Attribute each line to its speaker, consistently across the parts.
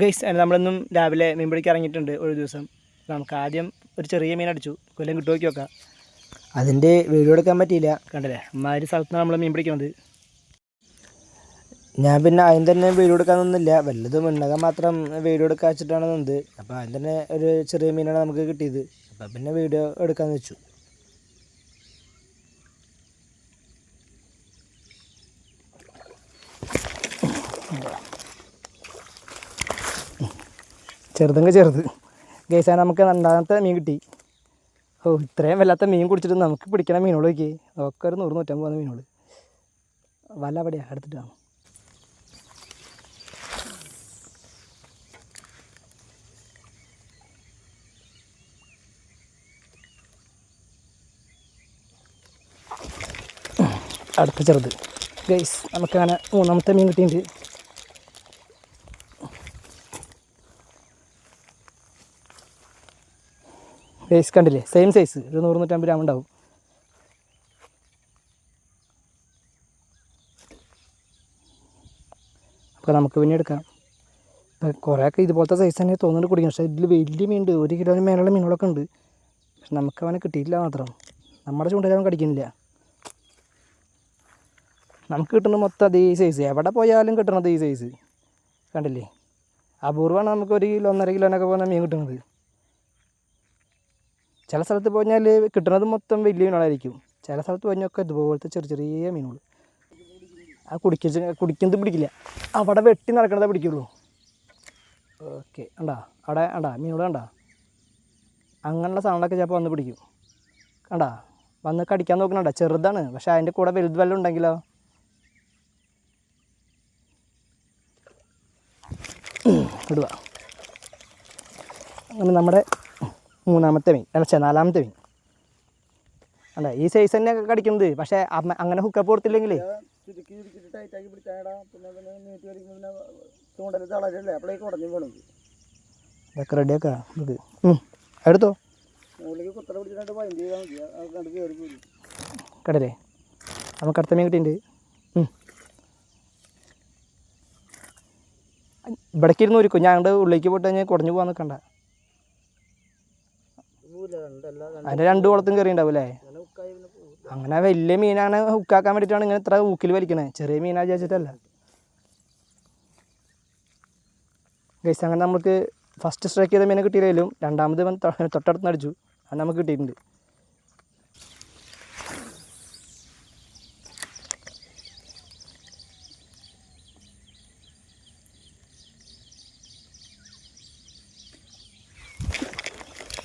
Speaker 1: Guys നമ്മളൊന്നും രാവിലെ മീൻ പിടിക്കാൻ ഇറങ്ങിയിട്ടുണ്ട് ഒരു ദിവസം. നമുക്ക് ആദ്യം ഒരു ചെറിയ മീൻ അടിച്ചു. കൊല്ലം കിട്ടുമോ നോക്കി നോക്കാം. അതിന്റെ വീഡിയോ എടുക്കാൻ പറ്റിയില്ല. കണ്ടില്ലേ? അമ്മാതിരി സ്ഥലത്താണ് നമ്മൾ മീൻ പിടിക്കുന്നത്. ഞാൻ പിന്നെ അതിന് തന്നെ വീഡിയോ എടുക്കാൻ നിന്നില്ല. വല്ലതും ഉണ്ടാകാൻ മാത്രം വീഡിയോ എടുക്കാൻ വെച്ചിട്ടാണ് നിന്നത്. അപ്പോൾ അതിന് തന്നെ ഒരു ചെറിയ മീനാണ് നമുക്ക് കിട്ടിയത്. അപ്പോൾ പിന്നെ വീഡിയോ എടുക്കാമെന്ന് വെച്ചു. ചെറുതെങ്കിൽ ചെറുത്. ഗൈസാ നമുക്ക് രണ്ടാമത്തെ മീൻ കിട്ടി. ഓ ഇത്രയും വല്ലാത്ത മീൻ കുടിച്ചിട്ട് നമുക്ക് പിടിക്കണ മീനുകൾ നോക്കി ഒക്കെ ഒരു നൂറ് നൂറ്റമ്പത് മീനുകൾ വല്ല അവിടെയാണ് എടുത്തിട്ടാണ് അടുത്ത ചെറുത്. ഗൈസ് നമുക്കങ്ങനെ മൂന്നാമത്തെ മീൻ കിട്ടിയിട്ടുണ്ട്. സൈസ് കണ്ടില്ലേ? സെയിം സൈസ് ഒരു നൂറ് നൂറ്റമ്പത് ഗ്രാം ഉണ്ടാവും. അപ്പോൾ നമുക്ക് പിന്നെ എടുക്കാം. ഇപ്പം കുറേയൊക്കെ ഇതുപോലത്തെ സൈസ് തന്നെ തോന്നുന്നുണ്ട് കുടിക്കും പക്ഷേ ഇതിൽ വലിയ മീനുണ്ട്. ഒരു കിലോന് മേലുള്ള മീനുകളൊക്കെ ഉണ്ട്. പക്ഷെ നമുക്ക് അവനെ കിട്ടിയിട്ടില്ല മാത്രം. നമ്മുടെ ചൂണ്ടയിൽ കടിക്കുന്നില്ല. നമുക്ക് കിട്ടുന്ന മൊത്തം അതേ സൈസ് എവിടെ പോയാലും കിട്ടണത് ഈ സൈസ് കണ്ടില്ലേ? അപൂർവമാണ് നമുക്ക് ഒരു കിലോ ഒന്നര കിലോനൊക്കെ പോകുന്ന മീൻ കിട്ടുന്നത്. ചില സ്ഥലത്ത് പോയാൽ കിട്ടുന്നത് മൊത്തം വലിയ മീനുകളായിരിക്കും. ചില സ്ഥലത്ത് പോയാലൊക്കെ ഇതുപോലത്തെ ചെറിയ ചെറിയ മീനുകൾ ആ കുടിക്ക കുടിക്കുന്നത് പിടിക്കില്ല. അവിടെ വെട്ടി നടക്കണതേ പിടിക്കുള്ളൂ. ഓക്കെ കണ്ടാ? അവിടെ കണ്ടാ? മീനുകൾ കണ്ടാ? അങ്ങനെയുള്ള സാധനങ്ങളൊക്കെ ചിലപ്പോൾ വന്ന് പിടിക്കും. കണ്ടാ? വന്ന് കടിക്കാൻ നോക്കണണ്ട? ചെറുതാണ്. പക്ഷെ അതിന്റെ കൂടെ വലുത് വല്ലതും ഉണ്ടെങ്കിലോ? ഇടുക. അങ്ങനെ നമ്മുടെ മൂന്നാമത്തെ മീൻ അല്ല നാലാമത്തെ മീൻ അല്ല ഈ സൈസ് തന്നെ കടിക്കുന്നത്. പക്ഷേ അങ്ങനെ ഹുക്കപ്പ് കൊടുത്തില്ലെങ്കിൽ ഇതൊക്കെ റെഡിയാക്കാ ഇത്. എടുത്തോ? കടലേ. നമുക്ക് അടുത്ത മീൻ കിട്ടിയിട്ടുണ്ട്. ഇവിടേക്ക് ഇരുന്ന് ഒരുക്കും. ഞാൻ അങ്ങോട്ട് ഉള്ളിലേക്ക് പോയിട്ട് കഴിഞ്ഞാൽ കുടഞ്ഞു പോകാൻ നിൽക്കണ്ട അതിന്റെ രണ്ട് കുളത്തും കയറി ഉണ്ടാവും അല്ലേ
Speaker 2: അങ്ങനെ
Speaker 1: വലിയ മീനാണ് ഹുക്കാക്കാൻ വേണ്ടിയിട്ടാണ് ഇങ്ങനെ ഇത്ര ഊക്കിൽ വലിക്കണേ. ചെറിയ മീനാ വിചാരിച്ചിട്ടല്ല. ഗൈസ് അങ്ങനെ നമുക്ക് ഫസ്റ്റ് സ്ട്രൈക്ക് ചെയ്ത മീനെ കിട്ടിയില്ലെങ്കിലും രണ്ടാമത് തൊട്ടടുത്ത് അടിച്ചു അത് നമുക്ക് കിട്ടിയിട്ടുണ്ട്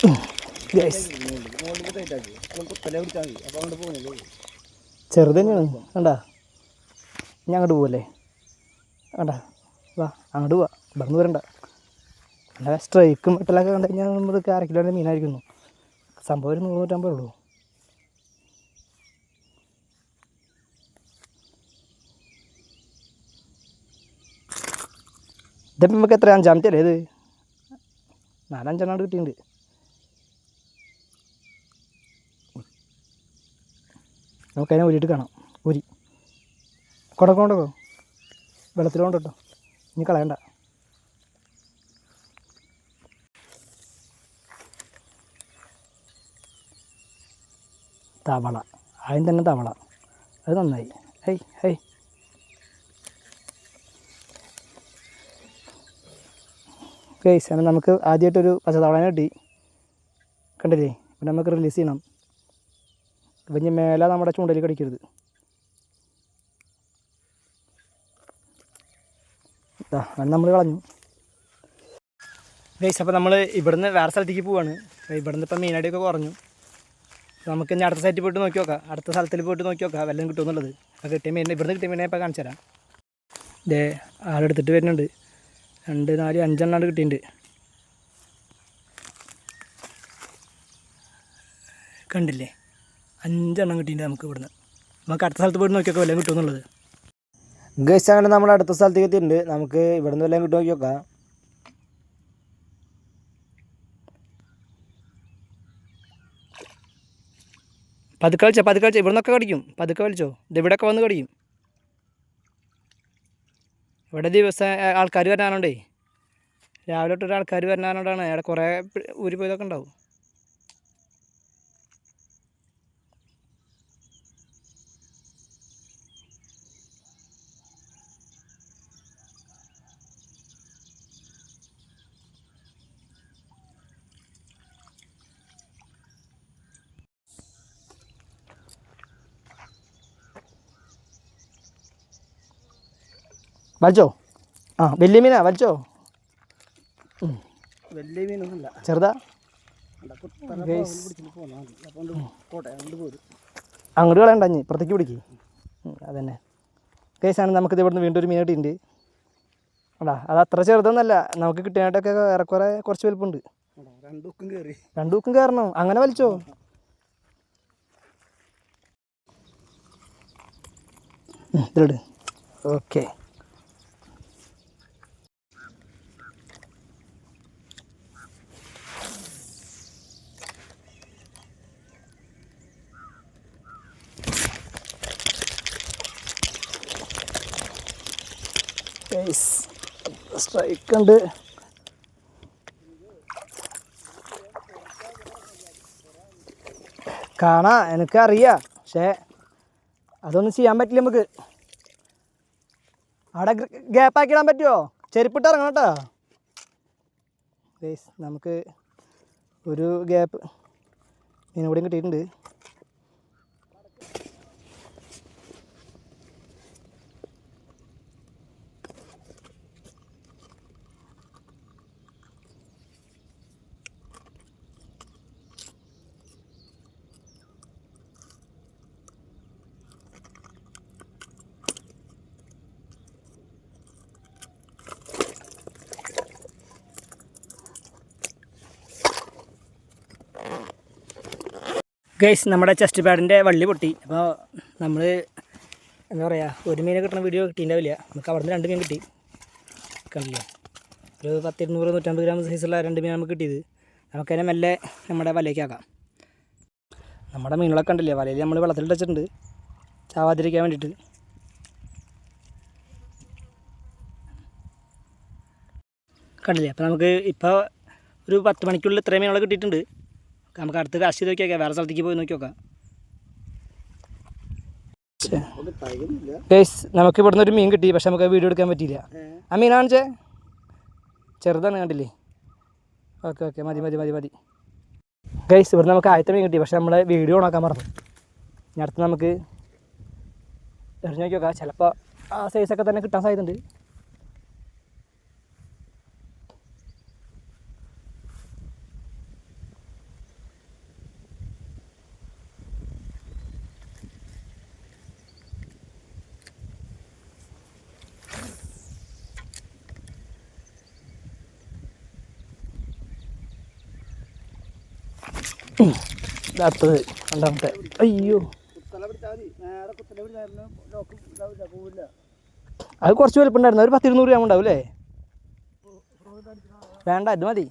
Speaker 1: ഗൈസ്
Speaker 2: മുകളിലേക്ക് ടൈറ്റാക്കി അപ്പോൾ കുത്തല പിടിച്ചാൽ മതി അപ്പോൾ അങ്ങോട്ട് പോകുന്നില്ലേ
Speaker 1: ചെറുത് തന്നെയാണ് കണ്ടാ? ഞാൻ അങ്ങോട്ട് പോവല്ലേ? കണ്ടാ? വാ അങ്ങോട്ട് പോവാ. ഇവിടുന്ന് വരണ്ട. അല്ല സ്ട്രൈക്കും വെട്ടലൊക്കെ കണ്ടു കഴിഞ്ഞാൽ നമ്മൾ അര കിലോന്റെ മീനായിരിക്കുന്നു. സംഭവം ഒരു നൂറ് ഉള്ളൂ. ഇതിപ്പോൾ നമുക്ക് എത്ര അഞ്ചാമത്തെ അല്ലേ ഇത്? നാലഞ്ചെണ്ണം കിട്ടിയിട്ടുണ്ട്. നമുക്കതിനെ ഊരിയിട്ട് കാണാം. ഊരി കൊടക്കോണ്ടോ വെള്ളത്തിലോണ്ട്? കേട്ടോ ഇനി കളയണ്ട. തവള. ആദ്യം തന്നെ തവള. അത് നന്നായി. ഹൈ ഹൈ ഗൈസ് അങ്ങനെ നമുക്ക് ആദ്യമായിട്ടൊരു പച്ചതവളനെ കിട്ടി. കണ്ടില്ലേ? പിന്നെ നമുക്ക് റിലീസ് ചെയ്യണം. അപ്പം ഇനി മേലെ നമ്മുടെ ചൂണ്ടയിൽ കടിക്കരുത്. നമ്മൾ കളഞ്ഞു. ഗൈസ് അപ്പോൾ നമ്മൾ ഇവിടുന്ന് വേറെ സ്ഥലത്തേക്ക് പോവാണ്. ഇവിടുന്ന് ഇപ്പം മീനടിയൊക്കെ കുറഞ്ഞു. നമുക്ക് ഇനി അടുത്ത സൈറ്റിൽ പോയിട്ട് നോക്കി നോക്കാം. അടുത്ത സ്ഥലത്തിൽ പോയിട്ട് നോക്കി നോക്കാം. വല്ലതും കിട്ടുമെന്നുള്ളത് അപ്പോൾ കിട്ടിയ മീൻ ഇവിടുന്ന് കിട്ടിയ മീനെ ഇപ്പോൾ കാണിച്ചു തരാം. ഇതേ ആളെടുത്തിട്ട് വരുന്നുണ്ട്. രണ്ട് നാല് അഞ്ചെണ്ണാണ്ട് കിട്ടിയിട്ടുണ്ട്. കണ്ടില്ലേ? അഞ്ചെണ്ണം കിട്ടിയിട്ടുണ്ട് നമുക്ക് ഇവിടുന്ന്. നമുക്ക് അടുത്ത സ്ഥലത്ത് പോയിട്ട് നോക്കിയൊക്കെ വല്ലതും കിട്ടുമെന്നുള്ളത് ഗസ് അങ്ങനെ നമ്മൾ അടുത്ത സ്ഥലത്തേക്ക് എത്തിയിട്ടുണ്ട്. നമുക്ക് ഇവിടുന്ന് വല്ലതും കിട്ടും നോക്കി നോക്കാം. പതുക്കെ വലിച്ചോ പതുക്കെ വലിച്ചോ ഇവിടുന്നൊക്കെ കടിക്കും പതുക്കെ വലിച്ചോ ഇത് ഇവിടെയൊക്കെ വന്ന് കടിക്കും ഇവിടെ ദിവസം ആൾക്കാർ വരാനുണ്ടേ. രാവിലെ തൊട്ട് ആൾക്കാർ വരുന്നതുകൊണ്ടാണ് അവിടെ കുറേ ഊരി പോയതൊക്കെ ഉണ്ടാവും. വലിച്ചോ ആ വലിയ മീനാ വലിച്ചോ
Speaker 2: വലിയ മീനൊന്നുമില്ല.
Speaker 1: ചെറുതാ?
Speaker 2: അങ്ങോട്ട്
Speaker 1: കളയണ്ട അഞ്ഞ് പുറത്തേക്ക് പിടിക്ക്. അതന്നെ. കേസാണ് നമുക്കിത് ഇവിടുന്ന് വീണ്ടും ഒരു മീൻ കിട്ടിയിട്ടുണ്ട്. അടാ അത് അത്ര ചെറുതൊന്നല്ല. നമുക്ക് കിട്ടാനായിട്ടൊക്കെ ഏറെക്കുറെ കുറച്ച് വലുപ്പമുണ്ട്
Speaker 2: രണ്ടുക്കും കയറി
Speaker 1: രണ്ടു ദുഃഖം കയറണം അങ്ങനെ വലിച്ചോ? ഇതിലിട്. ഓക്കെ സ്ട്രൈക്ക് ഉണ്ട്. കാണാ എനിക്കറിയാം. പക്ഷേ അതൊന്നും ചെയ്യാൻ പറ്റില്ല നമുക്ക്. അവിടെ ഗ്യാപ്പ് ആക്കിയിടാൻ പറ്റുമോ? ചെരുപ്പിട്ട് ഇറങ്ങണം കേട്ടോ. നമുക്ക് ഒരു ഗ്യാപ്പ് കൂടിയും കിട്ടിയിട്ടുണ്ട്. ഗൈസ് നമ്മുടെ ചെസ്റ്റ് പാഡിന്റെ വള്ളി പൊട്ടി. അപ്പോൾ നമ്മൾ എന്താ പറയുക ഒരു മീനെ കിട്ടുന്ന വീഡിയോ കിട്ടിയിട്ടുണ്ടാവില്ല. നമുക്ക് അവിടെ നിന്ന് രണ്ട് മീൻ കിട്ടി. കണ്ടില്ല? ഒരു പത്തിരുന്നൂറ് നൂറ്റമ്പത് ഗ്രാം സൈസുള്ള രണ്ട് മീൻ നമുക്ക് കിട്ടിയത്. നമുക്കതിനെ മെല്ലെ നമ്മുടെ വലയ്ക്കാക്കാം നമ്മുടെ മീനുകളൊക്കെ ഉണ്ടല്ലേ വലയിൽ നമ്മൾ വെള്ളത്തിൽ വെച്ചിട്ടുണ്ട് ചാവാതിരിക്കാൻ വേണ്ടിയിട്ട്. കണ്ടില്ലേ? അപ്പോൾ നമുക്ക് ഇപ്പോൾ ഒരു പത്ത് മണിക്കുള്ളിൽ ഇത്രയും മീനുകൾ കിട്ടിയിട്ടുണ്ട്. നമുക്ക് അടുത്ത കാശ് നോക്കി നോക്കാം വേറെ സ്ഥലത്തേക്ക് പോയി നോക്കി നോക്കാം ഗൈസ് നമുക്ക് ഇവിടുന്ന് ഒരു മീൻ കിട്ടി പക്ഷെ നമുക്ക് വീഡിയോ എടുക്കാൻ പറ്റിയില്ല. ആ മീൻ കാണിച്ചേ ചെറുതാണ് കണ്ടില്ലേ? ഓക്കെ ഓക്കെ മതി മതി മതി മതി. ഗൈസ് ഇവിടെ നമുക്ക് ആദ്യത്തെ മീൻ കിട്ടി പക്ഷെ നമ്മളെ വീഡിയോ ഓണാക്കാൻ മറന്നു. ഇനി അടുത്ത് നമുക്ക് എറിഞ്ഞു നോക്കി നോക്കാം ചിലപ്പോൾ ആ സൈസൊക്കെ തന്നെ കിട്ടാൻ സാധ്യതയുണ്ട്. അടുത്തത് രണ്ടാമത്തെ. അയ്യോ. അത് കുറച്ച് വലുപ്പുണ്ടായിരുന്നു. ഒരു പത്തിരുന്നൂറ് ഗ്രാം ഉണ്ടാവും അല്ലേ വേണ്ട ഇത് മതി.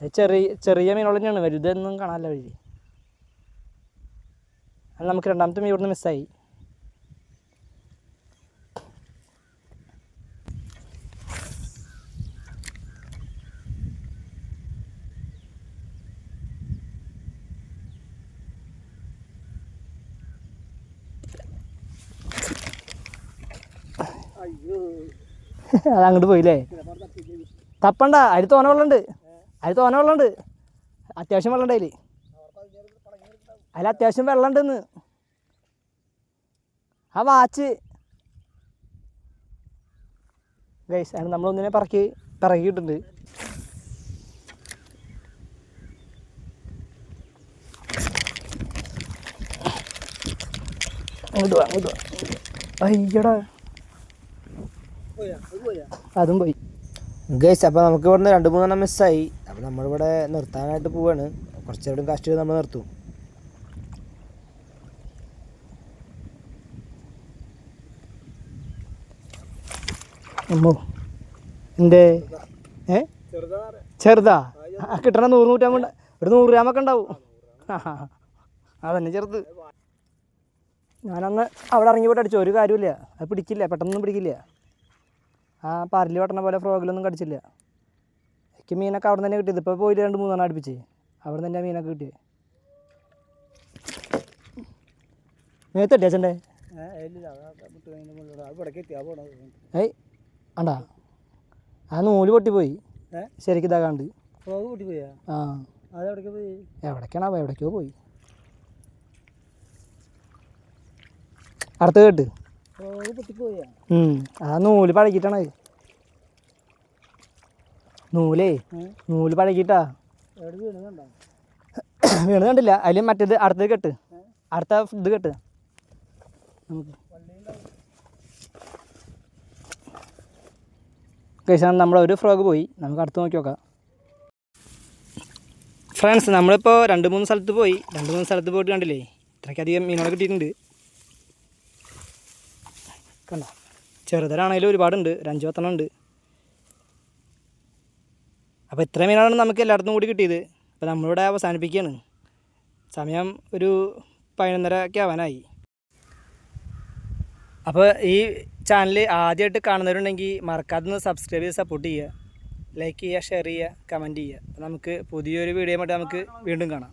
Speaker 1: അത് ചെറിയ ചെറിയ മീനുകൾ തന്നെയാണ് വലുതെന്നും കാണാനല്ല വഴി. അത് നമുക്ക് രണ്ടാമത്തെ മീൻ ഇവിടുന്ന് മിസ്സായി അത് അങ്ങോട്ട് പോയില്ലേ? തപ്പണ്ട അരി തോന വെള്ളമുണ്ട് അരി തോന വെള്ളമുണ്ട് അത്യാവശ്യം വെള്ളം അതിൽ അതിൽ അത്യാവശ്യം വെള്ളം ആ വാച്ച്. ഗൈസ് അതിന് നമ്മളൊന്നിനെ പറക്കി പിറകിയിട്ടുണ്ട് അങ്ങോട്ട് വാ അങ്ങോട്ട് അയ്യടാ.
Speaker 2: അത് പോയാ.
Speaker 1: ഗൈസ് അപ്പോൾ നമുക്ക് ഇവിടുന്ന് രണ്ട് മൂന്നെണ്ണം മിസ്സായി അപ്പോൾ നമ്മളിവിടെ നിർത്താനായിട്ട് പോവാണ്. കുറച്ചേരം കാസ്റ്റ് ചെയ്ത് നമ്മൾ നിർത്തും. അമ്മോ എന്റെ ഏ? ചെറുതാ. കിട്ടണ നൂറ് നൂറ്റാമ്പ ഒരു നൂറ് ഗ്രാമൊക്കെ ഉണ്ടാവും. അതന്നെ ചെറുത്. ഞാനന്ന് അവിടെ ഇറങ്ങി പോയിട്ട് അടിച്ചു. ഒരു കാര്യമില്ല അത് പിടിക്കില്ല. പെട്ടെന്നൊന്നും പിടിക്കില്ല. ആ പരൽ വെട്ടണ പോലെ ഫ്രോഗിലൊന്നും കടിച്ചില്ല. എനിക്ക് മീനൊക്കെ അവിടെ തന്നെ കിട്ടിയത് ഇപ്പോൾ പോയിട്ട് രണ്ട് മൂന്നെണ്ണം അടുപ്പിച്ച്. അവിടെ തന്നെ മീനൊക്കെ കിട്ടിയത് മേത്ത്
Speaker 2: അച്ഛന്റെ?
Speaker 1: ഏയ് ആണ്ടാ ആ നൂൽ പൊട്ടിപ്പോയി? ശരിക്കും ഇതാകാണ്ട് ആ. എവിടേക്കാണോ എവിടേക്കോ പോയി? അടുത്ത് കേട്ട്. ആ നൂൽ പഴകിട്ടാണ് നൂലേ? നൂൽ പഴകിട്ടാ വീണ് കണ്ടില്ല. അതിൽ മറ്റേത് അടുത്തത് കെട്ട്. അടുത്ത ഇത് കെട്ട്. നമുക്ക്. കഴിച്ചാൽ നമ്മൾ ഒരു ഫ്രോഗ് പോയി. നമുക്ക് അടുത്ത് നോക്കി നോക്കാം. ഫ്രണ്ട്സ് നമ്മളിപ്പോൾ രണ്ട് മൂന്ന് സ്ഥലത്ത് പോയി. രണ്ട് മൂന്ന് സ്ഥലത്ത് പോയിട്ട് കണ്ടില്ലേ? ഇത്രയ്ക്കധികം മീനുകൾ കിട്ടിയിട്ടുണ്ട്. കണ്ട? ചെറുതരാണെങ്കിലും ഒരുപാടുണ്ട്. ഒരു അഞ്ചു പത്തെണ്ണം ഉണ്ട്. അപ്പോൾ ഇത്ര മീനാണ് നമുക്ക് എല്ലായിടത്തും കൂടി കിട്ടിയത്. അപ്പോൾ നമ്മളിവിടെ അവസാനിപ്പിക്കുകയാണ്. സമയം ഒരു പതിനൊന്നര ഒക്കെ ആവാനായി. അപ്പോൾ ഈ ചാനൽ ആദ്യമായിട്ട് കാണുന്നവരുണ്ടെങ്കിൽ മറക്കാതെ സബ്സ്ക്രൈബ് ചെയ്ത് സപ്പോർട്ട് ചെയ്യുക. ലൈക്ക് ചെയ്യുക ഷെയർ ചെയ്യുക കമന്റ് ചെയ്യുക. നമുക്ക് പുതിയൊരു വീഡിയോ ആയിട്ട് നമുക്ക് വീണ്ടും കാണാം.